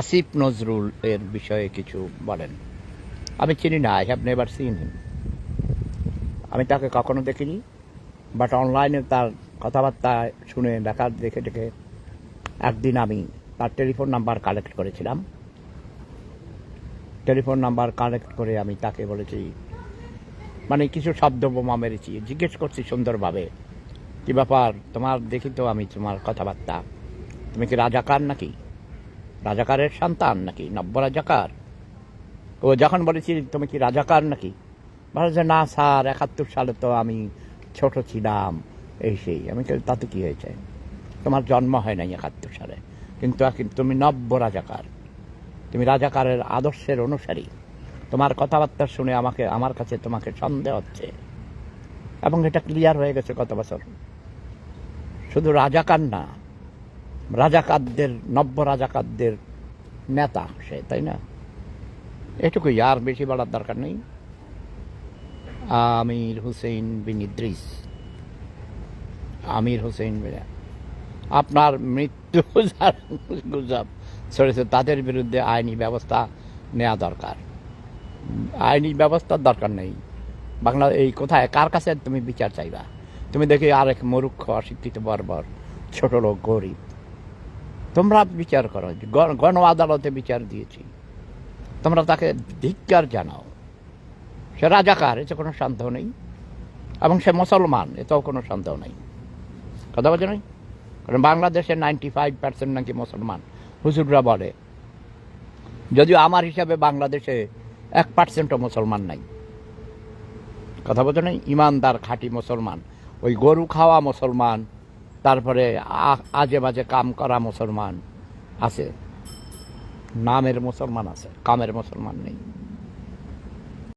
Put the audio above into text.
আসিফ নজরুল এর বিষয়ে কিছু বলেন। আমি চিনি না, I have never seen him. আমি তাকে কখনো দেখিনি, বাট অনলাইনে তার কথাবার্তা শুনে দেখা, দেখে দেখে একদিন আমি তার টেলিফোন নাম্বার কালেক্ট করেছিলাম। টেলিফোন নাম্বার কালেক্ট করে আমি তাকে বলেছি মানে কিছু শব্দ বোমা মেরেছি, জিজ্ঞেস করছি সুন্দরভাবে, কি ব্যাপার? তোমার দেখি তো আমি তোমার কথাবার্তা। তুমি কি রাজাকার নাকি? রাজাকারের সন্তান নাকি? নব্য রাজাকার। ও যখন বলেছি তুমি কি রাজাকার নাকি? বলে যে না স্যার, একাত্তর সালে তো আমি ছোট ছিলাম। এই সেই। আমি তাতে কি হয়েছে? তোমার জন্ম হয় নাই একাত্তর সালে। কিন্তু তুমি নব্য রাজাকার। তুমি রাজাকারের আদর্শের অনুসারী। তোমার কথাবার্তা শুনে আমাকে, আমার কাছে তোমাকে সন্দেহ হচ্ছে। এবং এটা ক্লিয়ার হয়ে গেছে গত বছর। শুধু রাজাকার না রাজাকারদের, নব্য রাজাকারদের নেতা সে, তাই না? এটুকুই আর বেশি বলার দরকার নেই। আমির হুসেন বিন ইদ্রিস। আমির হুসেন বিন, আপনার মৃত্যু গুজব ছড়েছে, তাদের বিরুদ্ধে আইনি ব্যবস্থা নেওয়া দরকার। আইনি ব্যবস্থার দরকার নেই। বাংলা, এই কোথায়, কার কাছে তুমি বিচার চাইবা? তুমি দেখি আরেক মরুক্ষ অশিক্ষিত বর্বর, ছোট লোক, গরিব। তোমরা বিচার করো। গণ- আদালতে বিচার দিয়েছি। তোমরা তাকে ধিক্কার জানাও। সে রাজাকার, এতে কোনো সন্দেহ নেই। এবং সে মুসলমান, এতেও কোনো সন্দেহ নেই। কথা বলছে নাই? কারণ বাংলাদেশে নাইনটি ফাইভ পার্সেন্ট নাকি মুসলমান, হুজুররা বলে। যদিও আমার হিসাবে বাংলাদেশে এক পার্সেন্টও মুসলমান নাই। কথা বলছে নাই? ইমানদার, খাঁটি মুসলমান। ওই গরু খাওয়া মুসলমান তারপরে আজে বাজে কাম করা মুসলমান আছে। নামের মুসলমান আছে কামের মুসলমান নেই।